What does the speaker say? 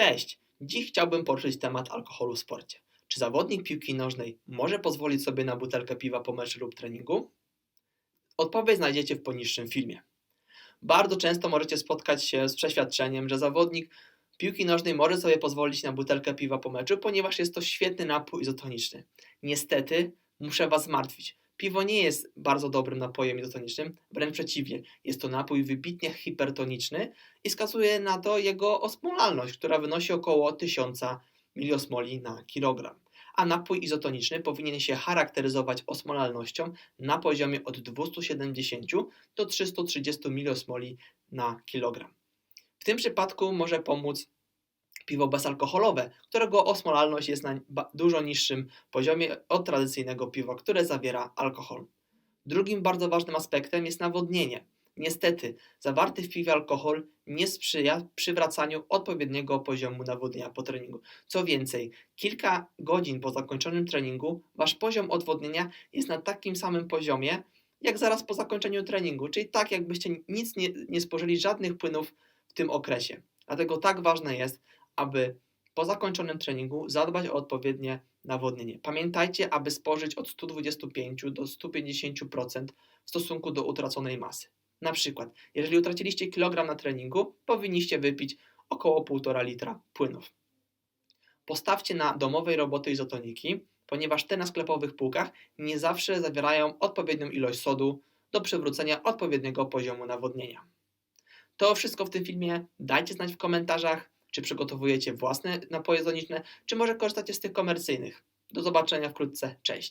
Cześć! Dziś chciałbym poruszyć temat alkoholu w sporcie. Czy zawodnik piłki nożnej może pozwolić sobie na butelkę piwa po meczu lub treningu? Odpowiedź znajdziecie w poniższym filmie. Bardzo często możecie spotkać się z przeświadczeniem, że zawodnik piłki nożnej może sobie pozwolić na butelkę piwa po meczu, ponieważ jest to świetny napój izotoniczny. Niestety, muszę Was zmartwić. Piwo nie jest bardzo dobrym napojem izotonicznym, wręcz przeciwnie, jest to napój wybitnie hipertoniczny i wskazuje na to jego osmolalność, która wynosi około 1000 miliosmoli na kilogram. A napój izotoniczny powinien się charakteryzować osmolalnością na poziomie od 270 do 330 miliosmoli na kilogram. W tym przypadku może pomóc piwo bezalkoholowe, którego osmolalność jest na dużo niższym poziomie od tradycyjnego piwa, które zawiera alkohol. Drugim bardzo ważnym aspektem jest nawodnienie. Niestety, zawarty w piwie alkohol nie sprzyja przywracaniu odpowiedniego poziomu nawodnienia po treningu. Co więcej, kilka godzin po zakończonym treningu wasz poziom odwodnienia jest na takim samym poziomie, jak zaraz po zakończeniu treningu, czyli tak jakbyście nic nie, nie spożyli żadnych płynów w tym okresie. Dlatego tak ważne jest, aby po zakończonym treningu zadbać o odpowiednie nawodnienie. Pamiętajcie, aby spożyć od 125 do 150% w stosunku do utraconej masy. Na przykład, jeżeli utraciliście kilogram na treningu, powinniście wypić około 1,5 litra płynów. Postawcie na domowej roboty izotoniki, ponieważ te na sklepowych półkach nie zawsze zawierają odpowiednią ilość sodu do przywrócenia odpowiedniego poziomu nawodnienia. To wszystko w tym filmie. Dajcie znać w komentarzach, czy przygotowujecie własne napoje izotoniczne, czy może korzystacie z tych komercyjnych. Do zobaczenia wkrótce. Cześć!